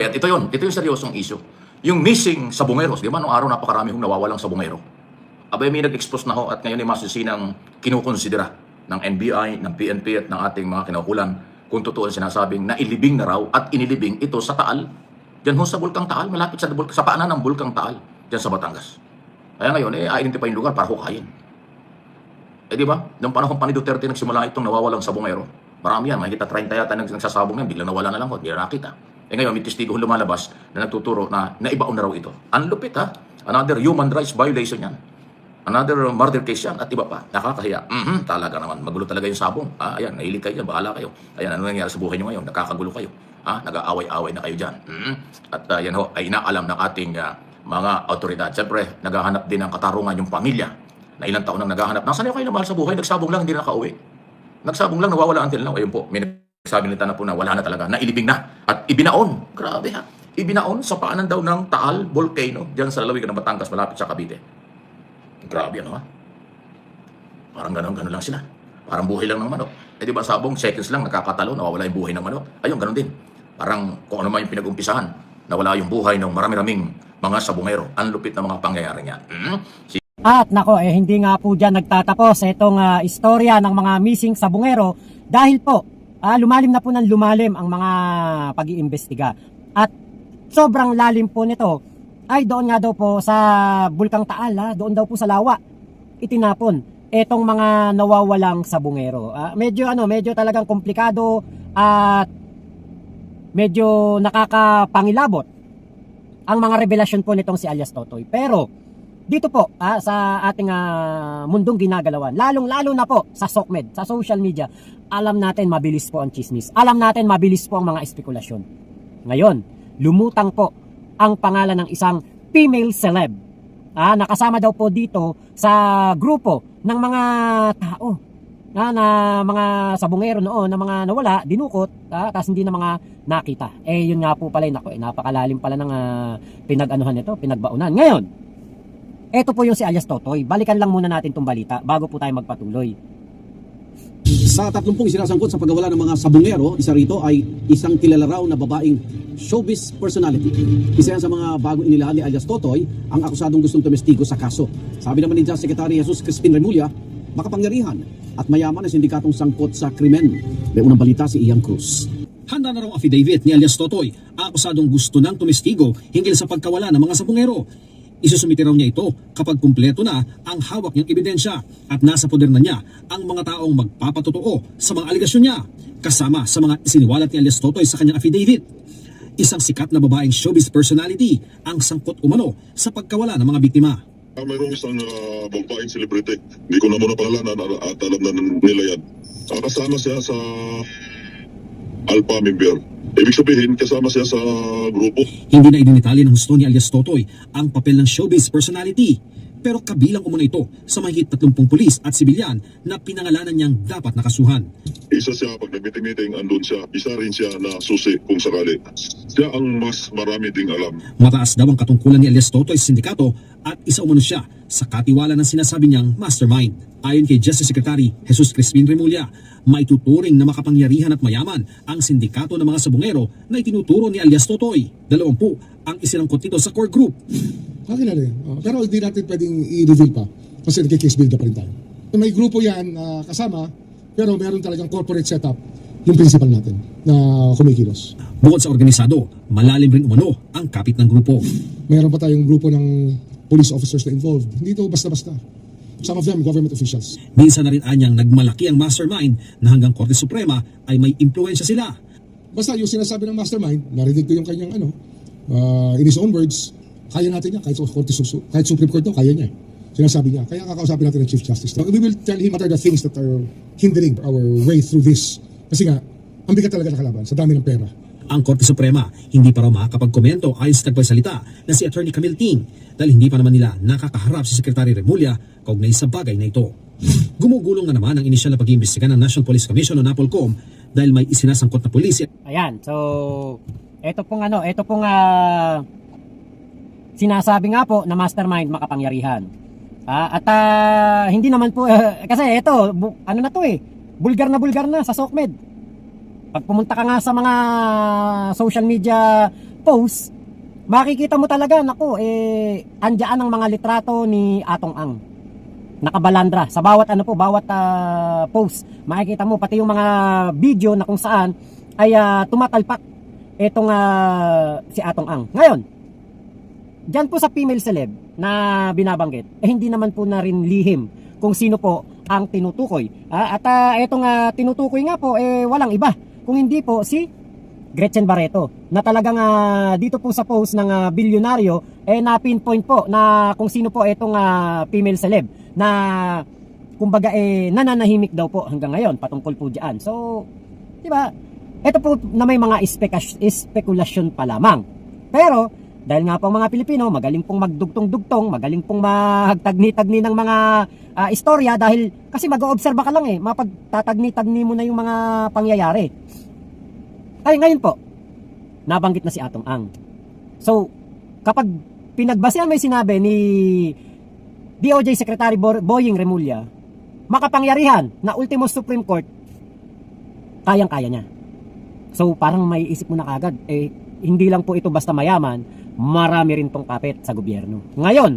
At ito yon, ito yung seryosong issue. Yung missing sa bungeros, di ba? Noong araw napakarami hong nawawalang sa bungero. Abay may nag-expose na ho at ngayon ay masusinang kinukonsidera ng NBI, ng PNP at ng ating mga kinaukulan kung totoo ang sinasabing na ilibing na raw at inilibing ito sa Taal. Diyan ho sa Bulkang Taal, malapit sa, Bul- sa paanan ng Bulkang Taal, diyan sa Batangas. Kaya ngayon, eh, identify yung lugar para hukayin. Eh di ba? Noong panahon pa ni Duterte nagsimula itong nawawalang sabongero. Marami yan, makikita 30 yata nagsasabong yan, biglang nawala na lang ho, hindi na nakita. Eh ngayon, may testigo lumalabas na nagtuturo na naibaon na raw ito. Ang lupit ha, another human rights violation yan. Another murder case yan at iba pa. Nakakahiya. Mhm, talaga naman. Magulo talaga yung sabong. Ah, ayan, nahilig kayo dyan. Bahala kayo. Ayan, ano nangyari sa buhay nyo ngayon? Nakakagulo kayo. Ah, nag-aaway-aaway na kayo dyan. Mhm. At ah, yan ho, ay inaalam ng ating ah, mga autoridad. Siyempre, naghahanap din ng katarungan yung pamilya na ilang taon nang naghahanap. Nasaan na kayo na mahal sa buhay? Nagsabong lang, hindi na nakauwi. Nagsabong lang, nawawala until now. Ayun po, may nagsabi nila na po na wala na talaga, na ilibing na. At ibinaon. Grabe ha. Ibinaon sa paanan daw ng Taal Volcano, diyan sa lalawigan ng Batangas, malapit sa Cavite. Grabe ano ha? Parang ganon lang sila. Parang buhay lang ng manok. Eh di ba sabong seconds lang nakakatalo, nawawala yung buhay ng manok. Ayun, ganon din. Parang kung ano man yung pinag-umpisahan, nawala yung buhay ng marami-raming mga sabungero. Ang lupit ng mga pangyayari niya. Mm? Si At nako, eh hindi nga po dyan nagtatapos itong ah, istorya ng mga missing sa bungero dahil po ah, lumalim na po ng lumalim ang mga pag-iimbestiga. At sobrang lalim po nito ay doon nga daw po sa Bulkang Taal, ha, doon daw po sa Lawa, itinapon etong mga nawawalang sa bungero. Ah, medyo ano, medyo talagang komplikado at medyo nakakapangilabot ang mga revelasyon po nitong si alias Totoy. Pero dito po ah, sa ating ah, mundong ginagalawan, lalong-lalo na po sa SOCMED, sa social media, alam natin mabilis po ang chismis. Alam natin mabilis po ang mga espekulasyon. Ngayon, lumutang po ang pangalan ng isang female celeb. Ah, nakasama daw po dito sa grupo ng mga tao na, na mga sabungero noon na mga nawala, dinukot, ah, tapos hindi na mga nakita. Eh, yun nga po pala, nako, eh, napakalalim pala ng ah, pinag-anuhan nito, pinagbaunan. Ngayon, eto po yung si alias Totoy. Balikan lang muna natin tong balita bago po tayo magpatuloy. Sa 30 sinasangkot sa pagkawala ng mga sabungero, isa rito ay isang kilala raw na babaeng showbiz personality. Isa yan sa mga bagong inilahan ni alias Totoy, ang akusadong gustong tumestigo sa kaso. Sabi naman ni Justice Secretary Jesus Crispin Remulla, makapangyarihan at mayaman ang sindikatong sangkot sa krimen. May unang balita si Ian Cruz. Handa na raw affidavit ni alias Totoy, akusadong gusto ng tumestigo hinggil sa pagkawala ng mga sabungero. Isusumite raw niya ito kapag kumpleto na ang hawak niyang ebidensya at nasa poder na niya ang mga taong magpapatotoo sa mga aligasyon niya kasama sa mga isiniwalat ni alias Totoy sa kanyang affidavit. Isang sikat na babaeng showbiz personality ang sangkot umano sa pagkawala ng mga biktima. Ah, mayroong isang uh, babaeng celebrity. Hindi ko na muna pangalanan at alam na nila yan. Kasama siya sa Alpha member. Ibig sabihin, kasama siya sa grupo. Hindi na idinitali ng husto ni alias Totoy ang papel ng showbiz personality. Pero kabilang umano ito sa mahigit 30 pulis at sibilyan na pinangalanan niyang dapat nakasuhan. Isa siya, pag nag-meeting-meeting, andun siya. Isa rin siya na susi kung sakali. Siya ang mas marami ding alam. Mataas daw ang katungkulan ni alias Totoy sa sindikato at isa umano siya sa katiwala ng sinasabi niyang mastermind. Ayon kay Justice Secretary Jesus Crispin Remulla, maituturing na makapangyarihan at mayaman ang sindikato ng mga sabungero na itinuturo ni alias Totoy. Dalawampu ang isinangkot nito sa core group. Kakilala yun. Oh, pero hindi natin pwedeng i-reveal pa kasi nagkikase build up rin tayo. May grupo yan na kasama pero meron talagang corporate setup yung principal natin na kumikilos. Bukod sa organisado, malalim rin umano ang kapit ng grupo. Meron pa tayong grupo ng police officers na involved. Hindi ito basta-basta. Some of them government officials. Minsan na rin anyang nagmalaki ang mastermind na hanggang Korte Suprema ay may impluensya sila. Basta yung sinasabi ng mastermind, narinig ko yung kanyang ano, uh, in his own words, kaya natin yan, kahit, sa Korte Susu- kahit Supreme Court to, kaya niya. eh. Sinasabi niya, kaya kakausapin natin ng Chief Justice. We will tell him what are the things that are hindering our way through this. Kasi nga, ang bigat talaga ng kalaban, sa dami ng pera. Ang Korte Suprema hindi pa raw makakapagkomento ayon sa tagpaysalita na si Attorney Camille Ting dahil hindi pa naman nila nakakaharap si Secretary Remulla kaugnay sa bagay na ito. Gumugulong na naman ang inisyal na pag-iimbestiga ng National Police Commission o NAPOLCOM dahil may isinasangkot na pulis Ayan, so ito pong ano, ito pong ah, sinasabi nga po na mastermind makapangyarihan. Ah, at ah, hindi naman po kasi ito bu- ano na to eh, bulgar na bulgar na sa SOCMED. Pag pumunta ka nga sa mga social media post, makikita mo talaga, nako, eh, andyan ang mga litrato ni Atong Ang. Nakabalandra. Sa bawat ano po, bawat ah, post, makikita mo, pati yung mga video na kung saan ay ah, tumatalpak itong ah, si Atong Ang. Ngayon, Diyan po sa female celeb na binabanggit, eh hindi naman po na rin lihim kung sino po ang tinutukoy. Ah, at uh, itong ah, tinutukoy nga po, eh walang iba. Kung hindi po si Gretchen Barreto na talagang ah, dito po sa post ng ah, bilyonaryo eh na pinpoint po na kung sino po itong ah, female celeb na kumbaga eh nananahimik daw po hanggang ngayon patungkol po diyan. So, 'di ba? Ito po na may mga speka- spekulasyon pa lamang. Pero dahil nga po ang mga Pilipino magaling pong magdugtong-dugtong, magaling pong magtagni-tagni ng mga ah, istorya dahil kasi mag-oobserba ka lang eh, mapagtatagni-tagni mo na yung mga pangyayari. Ay, ngayon po, nabanggit na si Atong Ang. So, kapag pinagbasehan yung sinabi ni DOJ Secretary Bo- Boying Remulla, makapangyarihan na ultimo Supreme Court, kayang-kaya niya. So, parang may isip mo na kagad, eh, hindi lang po ito basta mayaman, marami rin tong kapit sa gobyerno. Ngayon,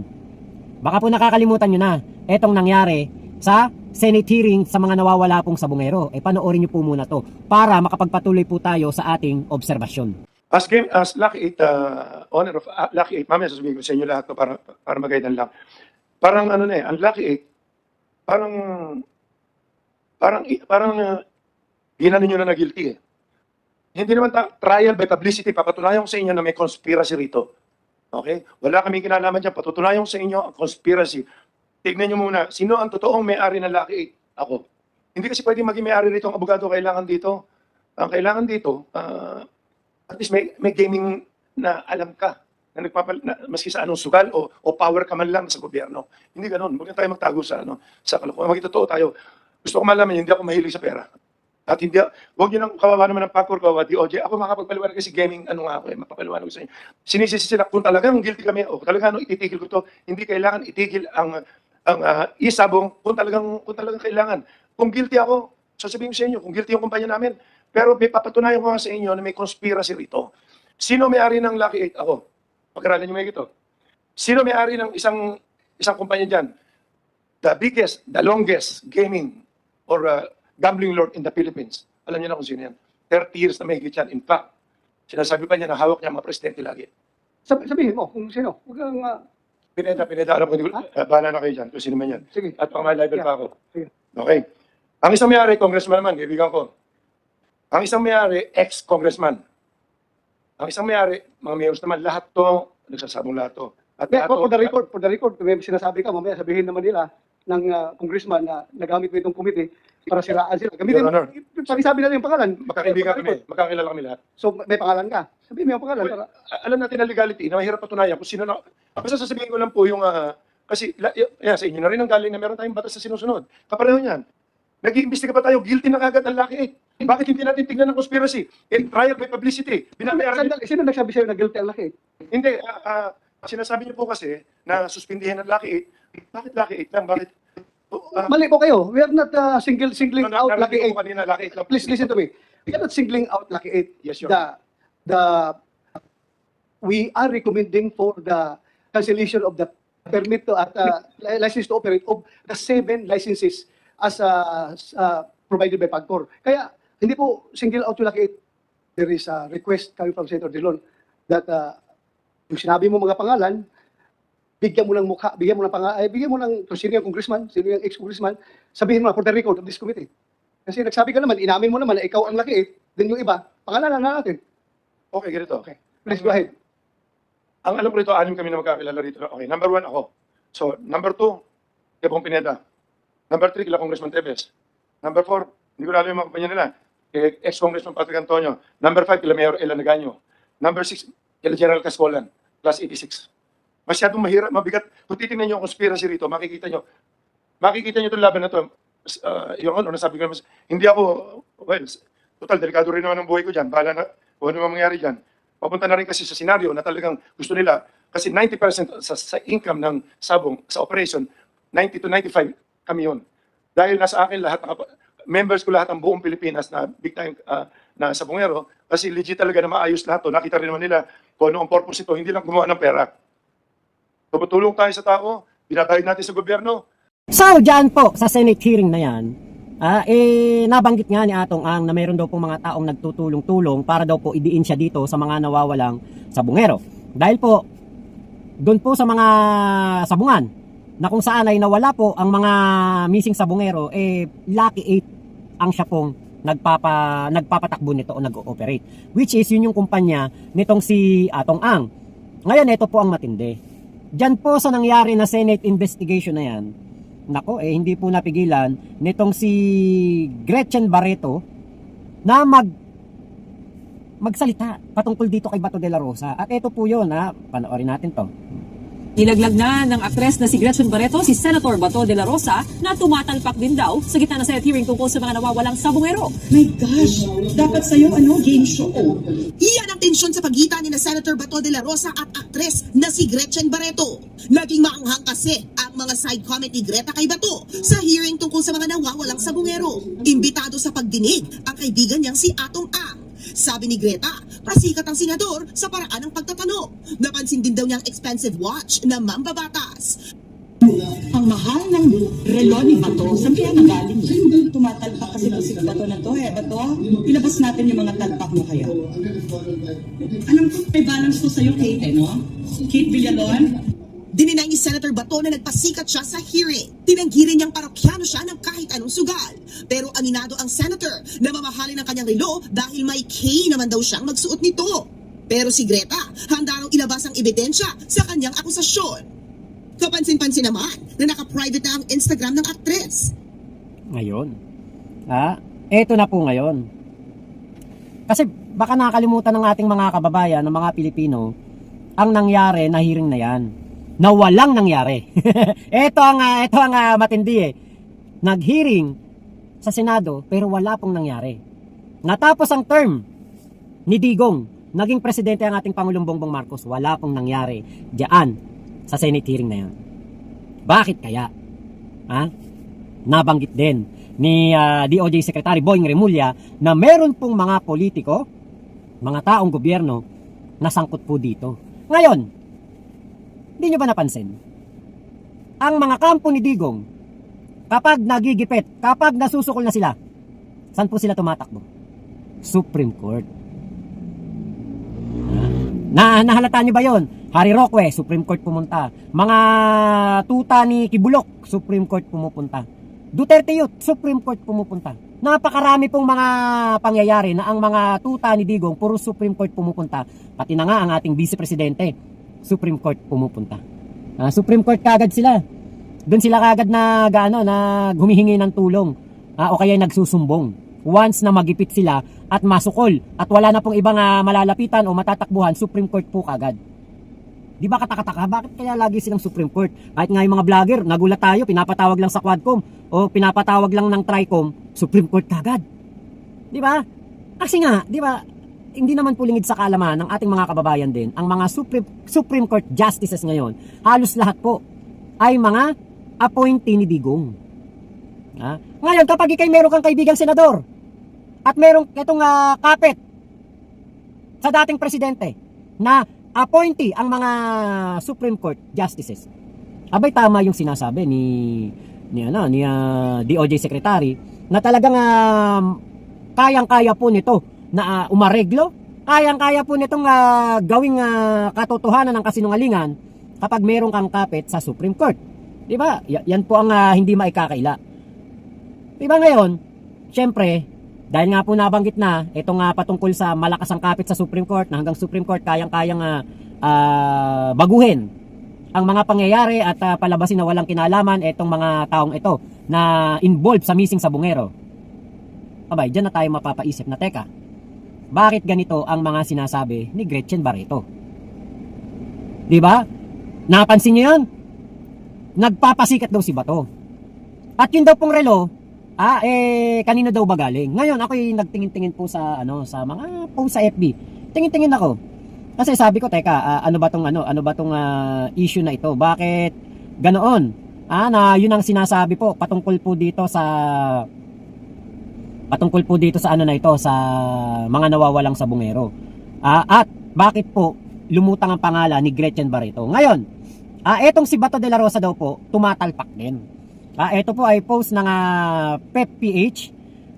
baka po nakakalimutan nyo na, etong nangyari sa Senate hearing sa mga nawawala pong sabungero. Eh, panoorin nyo po muna to para makapagpatuloy po tayo sa ating obserbasyon. As game, as Lucky 8, uh, honor of uh, Lucky 8, mamaya sasabihin ko sa inyo lahat to para, para magaidan lang. Parang ano na eh, ang Lucky 8, parang, parang, parang, uh, ginano nyo na na guilty eh. Hindi naman ta- trial by publicity, papatunayan ko sa inyo na may conspiracy rito. Okay? Wala kaming kinalaman dyan, patutunayan ko sa inyo ang conspiracy. Tignan nyo muna, sino ang totoong may-ari ng Lucky 8? Ako. Hindi kasi pwede maging may-ari rito ang abogado kailangan dito. Ang kailangan dito, ah, at least may, may gaming na alam ka na nagpapal na, maski sa anong sugal o, o power ka man lang sa gobyerno. Hindi ganoon. Huwag tayo magtago sa ano sa kalokohan. Maging totoo tayo. Gusto ko malaman, hindi ako mahilig sa pera. At hindi, huwag niyo nang kawawa naman ng pakor kawawa DOJ. Ako makapagpaliwanag kasi gaming ano nga ako eh, mapapaliwanag ko sa inyo. Sinisisi sila kung talagang guilty kami o talagang ano, ititigil ko to, hindi kailangan itigil ang ang ah, isabong kung talagang kung talagang kailangan. Kung guilty ako, sasabihin ko sa inyo, kung guilty yung kumpanya namin, pero may papatunayan ko nga sa inyo na may conspiracy rito. Sino may-ari ng Lucky 8? Ako. Pag-aralan niyo may ito. Sino may-ari ng isang isang kumpanya diyan? The biggest, the longest gaming or uh, gambling lord in the Philippines. Alam niyo na kung sino yan. 30 years na may yan. In fact, sinasabi pa niya na hawak niya ang mga presidente lagi. Sabi, sabihin mo kung sino. Huwag kang, ah, Pineda, pineda, alam ko, hindi ko- uh, bahala na kayo dyan, kung sino man yan. sige. At baka may level Yeah. pa ako. Sige. Okay. Ang isang mayari, congressman naman, kaibigan ko. Ang isang mayari, ex-congressman. Ang isang mayari, mga mayors naman, lahat to, nagsasabong lahat to. At Yeah, lahat for, for the record, for the record, may sinasabi ka, mamaya sabihin naman nila ng ah, congressman na nagamit mo itong committee para siraan sila. Gamitin Your Honor. Pag-isabi natin yung pangalan. Magkakaibigan kami, magkakilala kami lahat. So, may pangalan ka. Sabihin mo yung pangalan. Well, Para, alam natin na legality, na mahirap patunayan kung sino na... Basta sasabihin ko lang po yung... ah, kasi, la, y- yan, sa inyo na rin ang galing na meron tayong batas na sinusunod. Kapareho niyan. Nag-iimbestiga pa tayo, guilty na kagad ang Lucky 8. Bakit hindi natin tignan ng conspiracy? Eh, trial by publicity. Binabayaran sandali, sino nagsabi sa'yo na guilty ang laki? Hindi, ah, ah, sinasabi niyo po kasi na suspindihin ang Lucky 8. Bakit Lucky 8 lang? Bakit? Ah, Mali po kayo. We are not ah, single singling na- out Lucky ko 8. kanina, Lucky 8 lang. Please listen to me. We are not singling out Lucky 8. Yes, Your the, the, we are recommending for the cancellation of the permit to, at uh, li- license to operate of the seven licenses as uh, uh, provided by PAGCOR. Kaya, hindi po single out to Lucky 8. There is a request coming from Senator Dilon that uh, yung sinabi mo mga pangalan, bigyan mo ng mukha, bigyan mo ng pangalan, ay, bigyan mo ng kung sino yung congressman, sino yung ex-congressman, sabihin mo na for the record of this committee. Kasi nagsabi ka naman, inamin mo naman na ikaw ang laki, then yung iba, pangalanan na natin. Okay, ganito. Okay. Please go ahead. Ang alam ko rito, anim kami na magkakilala rito. Okay, number one ako. So, number two, Kebong Pineda. Number three, kila Congressman Tevez. Number four, hindi ko na alam yung mga kumpanya nila. Kay ex-Congressman Patrick Antonio. Number five, kila Mayor Ela Nagaño. Number six, kila General Cascolan, class 86. Masyadong mahirap, mabigat. Kung titingnan nyo ang conspiracy rito, makikita nyo, makikita nyo itong laban na ito. Uh, yung ano, nasabi ko hindi ako, well, total, delikado rin naman ang buhay ko dyan. Bahala na, kung ano man mangyari dyan. Papunta na rin kasi sa senaryo na talagang gusto nila, kasi 90% sa, sa income ng sabong, sa operation, 90 to 95 kami yun. Dahil nasa akin lahat, nakapa- members ko lahat ang buong Pilipinas na big time uh, na sabungero kasi legit talaga na maayos lahat to. Nakita rin naman nila kung ano ang purpose ito, hindi lang gumawa ng pera. Tumutulong tayo sa tao, binatayad natin sa gobyerno, So, dyan po, sa Senate hearing na yan, ah, eh, nabanggit nga ni Atong Ang na mayroon daw po mga taong nagtutulong-tulong para daw po idiin siya dito sa mga nawawalang sabungero. Dahil po, doon po sa mga sabungan, na kung saan ay nawala po ang mga missing sabungero, eh, Lucky 8 ang siya pong nagpapa, nagpapatakbo nito o nag-ooperate. Which is, yun yung kumpanya nitong si Atong Ang. Ngayon, ito po ang matindi. Diyan po sa nangyari na Senate investigation na yan, nako eh hindi po napigilan nitong si Gretchen Barreto na mag magsalita patungkol dito kay Bato de la Rosa. At ito po yun ha, panoorin natin to. Nilaglag na ng aktres na si Gretchen Barreto si Senator Bato de la Rosa na tumatalpak din daw sa gitna ng Senate hearing tungkol sa mga nawawalang sabungero. My gosh, dapat sa'yo ano, game show. Iyan ang tensyon sa pagitan ni na Senator Bato de la Rosa at aktres na si Gretchen Barreto. Naging maanghang kasi ang mga side comment ni Greta kay Bato sa hearing tungkol sa mga nawawalang sabungero. Imbitado sa pagdinig ang kaibigan niyang si Atong Ang. Sabi ni Greta, pasikat ang senador sa paraan ng pagtatanong. Napansin din daw niyang expensive watch na mambabatas. Ang mahal ng relo ni Bato, saan kaya nagaling? Tumatalpak kasi po si Bato na to eh. Bato, ilabas natin yung mga talpak mo kaya. Anong may balance to sa'yo, Kate, eh, no? Kate Villalon? Dininay ni Senator Bato na nagpasikat siya sa hearing. Tinanggi rin niyang parokyano siya ng kahit anong sugal. Pero aminado ang senator na mamahalin ang kanyang relo dahil may K naman daw siyang magsuot nito. Pero si Greta, handa raw ilabas ang ebidensya sa kanyang akusasyon. Kapansin-pansin naman na naka-private na ang Instagram ng aktres. Ngayon. Ha? Ito na po ngayon. Kasi baka nakalimutan ng ating mga kababayan, ng mga Pilipino, ang nangyari na hearing na yan. Na walang nangyari. ito ang, ah, ito ang ah, matindi eh. Nag-hearing sa Senado pero wala pong nangyari. Natapos ang term ni Digong, naging presidente ang ating Pangulong Bongbong Marcos, wala pong nangyari diyan sa Senate hearing na yan. Bakit kaya? Ha? Nabanggit din ni ah, DOJ Secretary Boying Remulla na meron pong mga politiko, mga taong gobyerno na sangkot po dito. Ngayon, hindi nyo ba napansin? Ang mga kampo ni Digong, kapag nagigipit, kapag nasusukol na sila, saan po sila tumatakbo? Supreme Court. Na nahalata nyo ba yon? Harry Roque, Supreme Court pumunta. Mga tuta ni Kibulok, Supreme Court pumupunta. Duterte Youth, Supreme Court pumupunta. Napakarami pong mga pangyayari na ang mga tuta ni Digong puro Supreme Court pumupunta. Pati na nga ang ating Vice Presidente, Supreme Court pumupunta. Ah, Supreme Court kagad sila. Doon sila kagad na gaano na humihingi ng tulong ah, o kaya nagsusumbong. Once na magipit sila at masukol at wala na pong ibang ah, malalapitan o matatakbuhan, Supreme Court po kagad. Di ba katakataka? Bakit kaya lagi silang Supreme Court? Kahit nga yung mga vlogger, nagulat tayo, pinapatawag lang sa Quadcom o pinapatawag lang ng Tricom, Supreme Court kagad. Di ba? Kasi nga, di ba, hindi naman po lingid sa kalaman ng ating mga kababayan din, ang mga Supreme, Supreme Court Justices ngayon, halos lahat po ay mga appointee ni Digong. Ha? Ngayon, kapag ikay meron kang kaibigang senador at merong itong ah, kapit sa dating presidente na appointee ang mga Supreme Court Justices. Abay tama yung sinasabi ni ni ano ni ah, DOJ Secretary na talagang ah, kayang-kaya po nito na ah, umareglo, kayang-kaya po nitong ah, gawing ah, katotohanan ng kasinungalingan kapag meron kang kapit sa Supreme Court. 'Di ba? Yan po ang ah, hindi maikakaila. 'Di ba ngayon? Syempre, dahil nga po nabanggit na itong nga patungkol sa malakas ang kapit sa Supreme Court na hanggang Supreme Court kayang-kayang ah, ah, baguhin ang mga pangyayari at ah, palabasin na walang kinalaman itong mga taong ito na involved sa missing sa bungero. Abay, dyan na tayo mapapaisip na teka, bakit ganito ang mga sinasabi ni Gretchen Barreto? Di ba? Napansin niyo yun? Nagpapasikat daw si Bato. At yun daw pong relo, ah, eh, kanino daw ba galing? Ngayon, ako'y nagtingin-tingin po sa, ano, sa mga post sa FB. Tingin-tingin ako. Kasi sabi ko, teka, ah, ano ba tong, ano, ano ba tong ah, issue na ito? Bakit ganoon? Ah, na yun ang sinasabi po patungkol po dito sa Patungkol po dito sa ano na ito, sa mga nawawalang sabungero. Ah, at bakit po lumutang ang pangalan ni Gretchen Barreto? Ngayon, ah, etong si Bato de la Rosa daw po, tumatalpak din. Ah, ito po ay post ng ah, PEP-PH.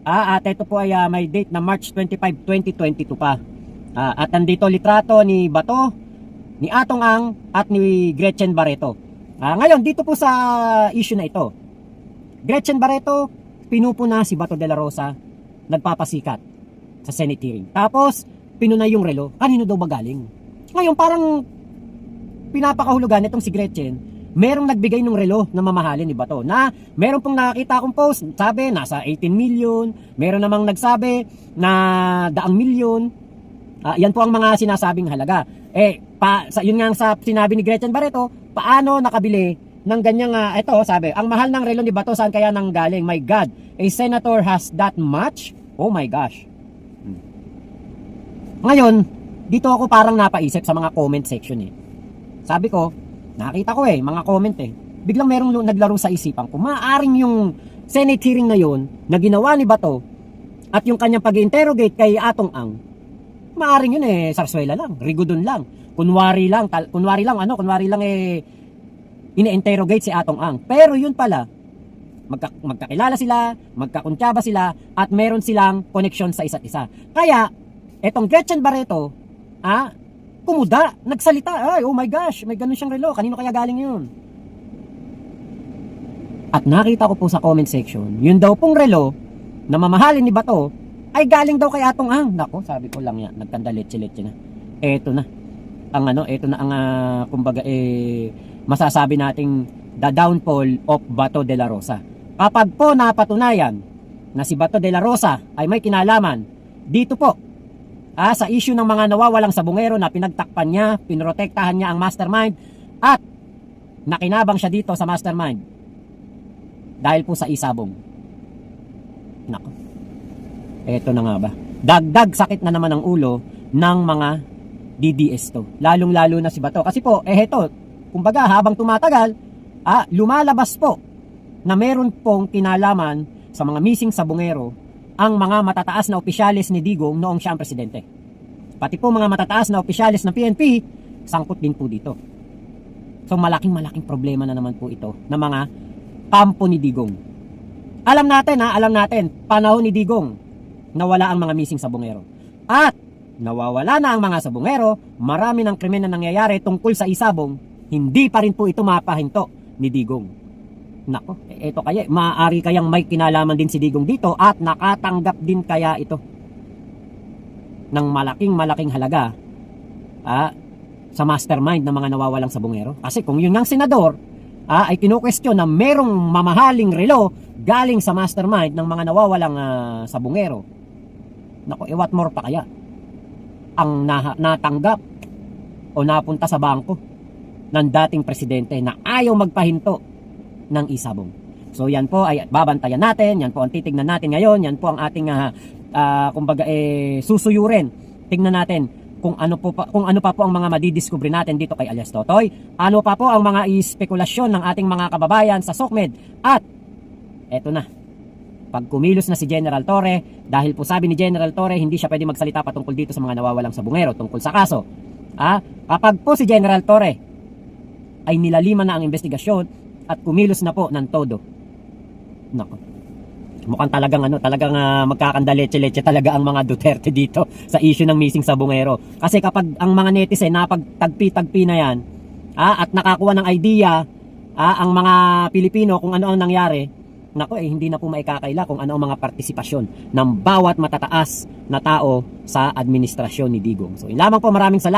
Ah, at ito po ay ah, may date na March 25, 2022 pa. Ah, at nandito litrato ni Bato, ni Atong Ang at ni Gretchen Barreto. Ah, ngayon dito po sa issue na ito. Gretchen Barreto pinupuna si Bato de la Rosa nagpapasikat sa Senate hearing. Tapos pinunay yung relo. Kanino daw ba galing? Ngayon parang pinapakahulugan itong si Gretchen merong nagbigay ng relo na mamahalin ni Bato na meron pong nakakita akong post sabi nasa 18 million meron namang nagsabi na daang milyon Ah, yan po ang mga sinasabing halaga. Eh, pa, sa, yun nga sa sinabi ni Gretchen Barreto, paano nakabili ng ganyang, uh, ito sabi, ang mahal ng relo ni Bato, saan kaya nang galing? My God, a senator has that much? Oh my gosh. Ngayon, dito ako parang napaisip sa mga comment section eh. Sabi ko, nakita ko eh, mga comment eh. Biglang merong naglaro sa isipan ko. Maaring yung Senate hearing na yun, na ginawa ni Bato, at yung kanyang pag-interrogate kay Atong Ang, maaring yun eh, sarswela lang, rigudon lang. Kunwari lang, tal, kunwari lang, ano, kunwari lang eh, ine-interrogate si Atong Ang. Pero yun pala, magka, magkakilala sila, magkakuntsaba sila, at meron silang connection sa isa't isa. Kaya, etong Gretchen Barreto, ah, kumuda, nagsalita, ay, oh my gosh, may ganun siyang relo, kanino kaya galing yun? At nakita ko po sa comment section, yun daw pong relo, na mamahalin ni Bato, ay galing daw kay Atong Ang. Nako, sabi ko lang yan, nagkanda letse-letse na. Eto na. Ang ano, eto na ang ah, kumbaga eh masasabi nating the downfall of Bato de la Rosa. Kapag po napatunayan na si Bato de la Rosa ay may kinalaman dito po ah, sa issue ng mga nawawalang sabungero na pinagtakpan niya, pinrotektahan niya ang mastermind at nakinabang siya dito sa mastermind dahil po sa isabong. Nako. Eto na nga ba. Dagdag sakit na naman ang ulo ng mga DDS to. Lalong-lalo na si Bato. Kasi po, eh eto, kumbaga habang tumatagal, ah, lumalabas po na meron pong kinalaman sa mga missing sabungero ang mga matataas na opisyalis ni Digong noong siya ang presidente. Pati po mga matataas na opisyalis ng PNP, sangkot din po dito. So malaking malaking problema na naman po ito ng mga kampo ni Digong. Alam natin ha, alam natin, panahon ni Digong, nawala ang mga missing sabungero. At nawawala na ang mga sabungero, marami ng krimen na nangyayari tungkol sa isabong, hindi pa rin po ito mapahinto ni Digong. Nako, eh, eto kaya, maaari kayang may kinalaman din si Digong dito at nakatanggap din kaya ito ng malaking malaking halaga ah, sa mastermind ng mga nawawalang sabungero. Kasi kung yun ng senador ah, ay kinukwestiyon na merong mamahaling relo galing sa mastermind ng mga nawawalang ah, sabungero. Nako, eh what more pa kaya? Ang na- natanggap o napunta sa bangko ng dating presidente na ayaw magpahinto ng isabong. So yan po ay babantayan natin, yan po ang titignan natin ngayon, yan po ang ating ah, ah, kumbaga eh susuyurin. Tingnan natin kung ano po pa, kung ano pa po ang mga madidiskubre natin dito kay alias Totoy, ano pa po ang mga ispekulasyon ng ating mga kababayan sa SOCMED at eto na. Pag kumilos na si General Torre, dahil po sabi ni General Torre, hindi siya pwede magsalita patungkol dito sa mga nawawalang sabungero tungkol sa kaso. Ah, kapag po si General Torre ay nilaliman na ang investigasyon at kumilos na po ng todo. Nako. Mukhang talagang ano, talagang uh, magkakandaletse-letse talaga ang mga Duterte dito sa issue ng missing sabungero. Kasi kapag ang mga netizen napagtagpi-tagpi na yan, ah, at nakakuha ng idea ah, ang mga Pilipino kung ano ang nangyari, nako eh hindi na po maikakaila kung ano ang mga partisipasyon ng bawat matataas na tao sa administrasyon ni Digong. So, yun lamang po maraming salamat.